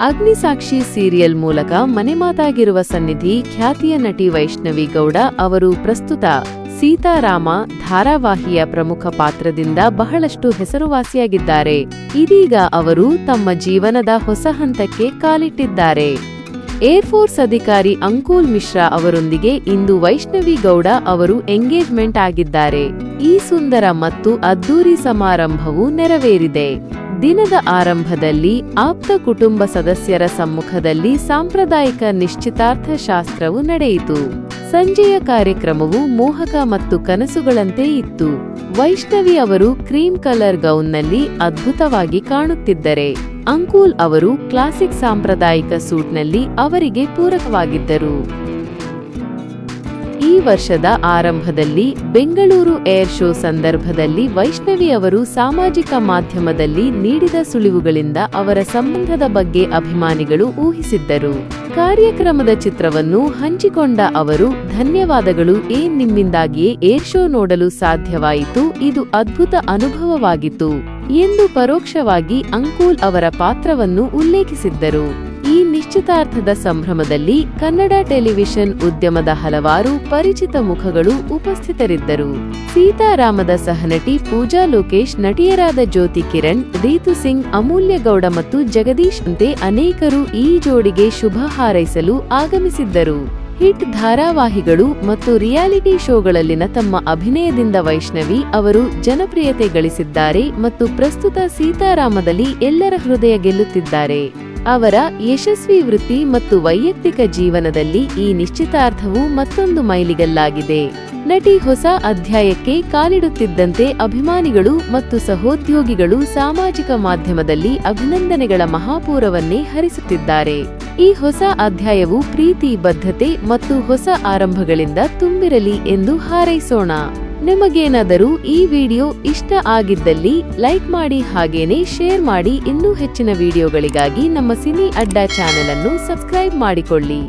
Agnisakshi serial ಮೂಲಕ ಮನೆಮಾತಾಗಿರುವ ಸನ್ನಿಧಿ ಖ್ಯಾತಿಯ ನಟಿ ವೈಷ್ಣವಿ ಗೌಡ ಅವರು ಪ್ರಸ್ತುತ ಸೀತಾರಾಮ ಧಾರಾವಾಹಿಯ ಪ್ರಮುಖ ಪಾತ್ರದಿಂದ ಬಹಳಷ್ಟು ಹೆಸರುವಾಸಿಯಾಗಿದ್ದಾರೆ. ಇದೀಗ ಅವರು ತಮ್ಮ ಜೀವನದ ಹೊಸ ಹಂತಕ್ಕೆ ಕಾಲಿಟ್ಟಿದ್ದಾರೆ. ಏರ್ಫೋರ್ಸ್ ಅಧಿಕಾರಿ ಅಂಕುಲ್ ಮಿಶ್ರಾ ಅವರೊಂದಿಗೆ ಇಂದು ವೈಷ್ಣವಿ ಗೌಡ ಅವರು ಎಂಗೇಜ್ಮೆಂಟ್ ಆಗಿದ್ದಾರೆ. ಈ ಸುಂದರ ಮತ್ತು ಅದ್ದೂರಿ ಸಮಾರಂಭವು ನೆರವೇರಿದೆ. ದಿನದ ಆರಂಭದಲ್ಲಿ ಆಪ್ತ ಕುಟುಂಬ ಸದಸ್ಯರ ಸಮ್ಮುಖದಲ್ಲಿ ಸಾಂಪ್ರದಾಯಿಕ ನಿಶ್ಚಿತಾರ್ಥ ಶಾಸ್ತ್ರವು ನಡೆಯಿತು. ಸಂಜೆಯ ಕಾರ್ಯಕ್ರಮವು ಮೋಹಕ ಮತ್ತು ಕನಸುಗಳಂತೆ ಇತ್ತು. ವೈಷ್ಣವಿ ಅವರು ಕ್ರೀಮ್ ಕಲರ್ ಗೌನ್ನಲ್ಲಿ ಅದ್ಭುತವಾಗಿ ಕಾಣುತ್ತಿದ್ದರೆ. ಅಂಕುಲ್ ಅವರು ಕ್ಲಾಸಿಕ್ ಸಾಂಪ್ರದಾಯಿಕ ಸೂಟ್ನಲ್ಲಿ ಅವರಿಗೆ ಪೂರಕವಾಗಿದ್ದರು. ಈ ವರ್ಷದ ಆರಂಭದಲ್ಲಿ ಬೆಂಗಳೂರು ಏರ್ ಶೋ ಸಂದರ್ಭದಲ್ಲಿ ವೈಷ್ಣವಿ ಅವರು ಸಾಮಾಜಿಕ ಮಾಧ್ಯಮದಲ್ಲಿ ನೀಡಿದ ಸುಳಿವುಗಳಿಂದ ಅವರ ಸಂಬಂಧದ ಬಗ್ಗೆ ಅಭಿಮಾನಿಗಳು ಊಹಿಸಿದ್ದರು. ಕಾರ್ಯಕ್ರಮದ ಚಿತ್ರವನ್ನು ಹಂಚಿಕೊಂಡ ಅವರು, ಧನ್ಯವಾದಗಳು ಏನ್ ನಿಮ್ಮಿಂದಾಗಿಯೇ ಏರ್ ಶೋ ನೋಡಲು ಸಾಧ್ಯವಾಯಿತು, ಇದು ಅದ್ಭುತ ಅನುಭವವಾಗಿತ್ತು ಎಂದು ಪರೋಕ್ಷವಾಗಿ ಅಂಕುಲ್ ಅವರ ಪಾತ್ರವನ್ನು ಉಲ್ಲೇಖಿಸಿದ್ದರು. ನಿಶ್ಚಿತಾರ್ಥದ ಸಂಭ್ರಮದಲ್ಲಿ ಕನ್ನಡ ಟೆಲಿವಿಷನ್ ಉದ್ಯಮದ ಹಲವಾರು ಪರಿಚಿತ ಮುಖಗಳು ಉಪಸ್ಥಿತರಿದ್ದರು. ಸೀತಾರಾಮದ ಸಹನಟಿ ಪೂಜಾ ಲೋಕೇಶ್, ನಟಿಯರಾದ ಜ್ಯೋತಿ ಕಿರಣ್ ರೀತು ಸಿಂಗ್, ಅಮೂಲ್ಯ ಗೌಡ ಮತ್ತು ಜಗದೀಶ್ ಅಂತೆ ಅನೇಕರು ಈ ಜೋಡಿಗೆ ಶುಭ ಹಾರೈಸಲು ಆಗಮಿಸಿದ್ದರು. ಹಿಟ್ ಧಾರಾವಾಹಿಗಳು ಮತ್ತು ರಿಯಾಲಿಟಿ ಶೋಗಳಲ್ಲಿನ ತಮ್ಮ ಅಭಿನಯದಿಂದ ವೈಷ್ಣವಿ ಅವರು ಜನಪ್ರಿಯತೆ ಗಳಿಸಿದ್ದಾರೆ ಮತ್ತು ಪ್ರಸ್ತುತ ಸೀತಾರಾಮದಲ್ಲಿ ಎಲ್ಲರ ಹೃದಯ ಗೆಲ್ಲುತ್ತಿದ್ದಾರೆ. ಅವರ ಯಶಸ್ವಿ ವೃತ್ತಿ ಮತ್ತು ವೈಯಕ್ತಿಕ ಜೀವನದಲ್ಲಿ ಈ ನಿಶ್ಚಿತಾರ್ಥವು ಮತ್ತೊಂದು ಮೈಲಿಗಲ್ಲಾಗಿದೆ. ನಟಿ ಹೊಸ ಅಧ್ಯಾಯಕ್ಕೆ ಕಾಲಿಡುತ್ತಿದ್ದಂತೆ ಅಭಿಮಾನಿಗಳು ಮತ್ತು ಸಹೋದ್ಯೋಗಿಗಳು ಸಾಮಾಜಿಕ ಮಾಧ್ಯಮದಲ್ಲಿ ಅಭಿನಂದನೆಗಳ ಮಹಾಪೂರವನ್ನೇ ಹರಿಸುತ್ತಿದ್ದಾರೆ. ಈ ಹೊಸ ಅಧ್ಯಾಯವು ಪ್ರೀತಿ, ಬದ್ಧತೆ ಮತ್ತು ಹೊಸ ಆರಂಭಗಳಿಂದ ತುಂಬಿರಲಿ ಎಂದು ಹಾರೈಸೋಣ. ನಿಮಗೇನಾದರೂ ಈ ವಿಡಿಯೋ ಇಷ್ಟ ಆಗಿದ್ದಲ್ಲಿ ಲೈಕ್ ಮಾಡಿ ಹಾಗೇನೇ ಶೇರ್ ಮಾಡಿ ಇನ್ನೂ ಹೆಚ್ಚಿನ ವಿಡಿಯೋಗಳಿಗಾಗಿ ನಮ್ಮ ಸಿನಿ ಅಡ್ಡಾ ಚಾನೆಲ್ ಅನ್ನು ಸಬ್ಸ್ಕ್ರೈಬ್ ಮಾಡಿಕೊಳ್ಳಿ.